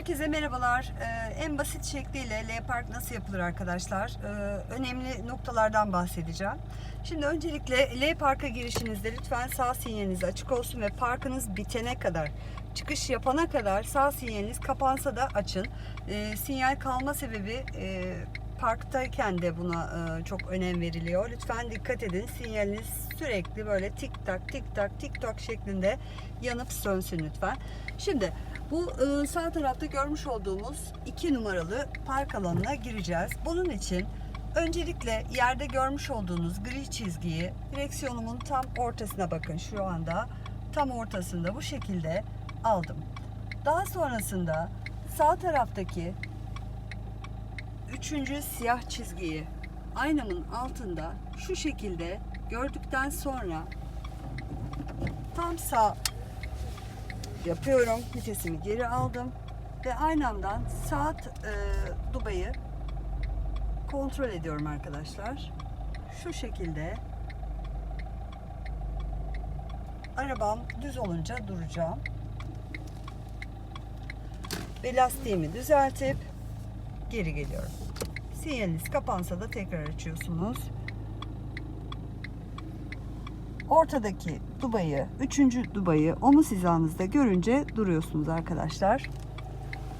Herkese merhabalar. Ee, en basit şekliyle L park nasıl yapılır arkadaşlar? Ee, önemli noktalardan bahsedeceğim. Şimdi öncelikle L parka girişinizde lütfen sağ sinyaliniz açık olsun ve parkınız bitene kadar, çıkış yapana kadar sağ sinyaliniz kapansa da açın. Ee, sinyal kalma sebebi e, parktayken de buna e, çok önem veriliyor. Lütfen dikkat edin. Sinyaliniz sürekli böyle tik tak tik tak tik tak şeklinde yanıp sönsün lütfen. Şimdi bu e, sağ tarafta görmüş olduğumuz iki numaralı park alanına gireceğiz. Bunun için öncelikle yerde görmüş olduğunuz gri çizgiyi direksiyonumun tam ortasına bakın şu anda tam ortasında bu şekilde aldım. Daha sonrasında sağ taraftaki üçüncü siyah çizgiyi aynamın altında şu şekilde gördükten sonra tam sağ yapıyorum. Vitesimi geri aldım ve aynamdan sağ t- e, dubayı kontrol ediyorum arkadaşlar. Şu şekilde arabam düz olunca duracağım. Ve lastiğimi düzeltip geri geliyorum. Sinyaliniz kapansa da tekrar açıyorsunuz. Ortadaki dubayı, üçüncü dubayı omuz hizanızda görünce duruyorsunuz arkadaşlar.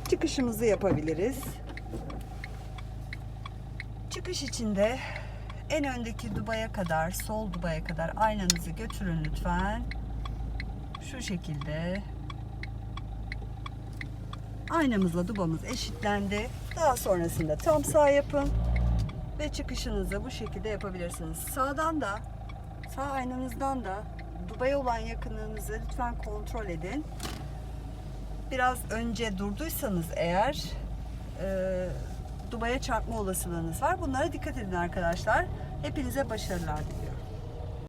Çıkışımızı yapabiliriz. Çıkış içinde en öndeki dubaya kadar, sol dubaya kadar aynanızı götürün lütfen. Şu şekilde. Aynamızla dubamız eşitlendi. Daha sonrasında tam sağ yapın ve çıkışınızı bu şekilde yapabilirsiniz. Sağdan da sağ aynanızdan da dubaya olan yakınlığınızı lütfen kontrol edin. Biraz önce durduysanız eğer e, dubaya çarpma olasılığınız var. Bunlara dikkat edin arkadaşlar. Hepinize başarılar diliyorum.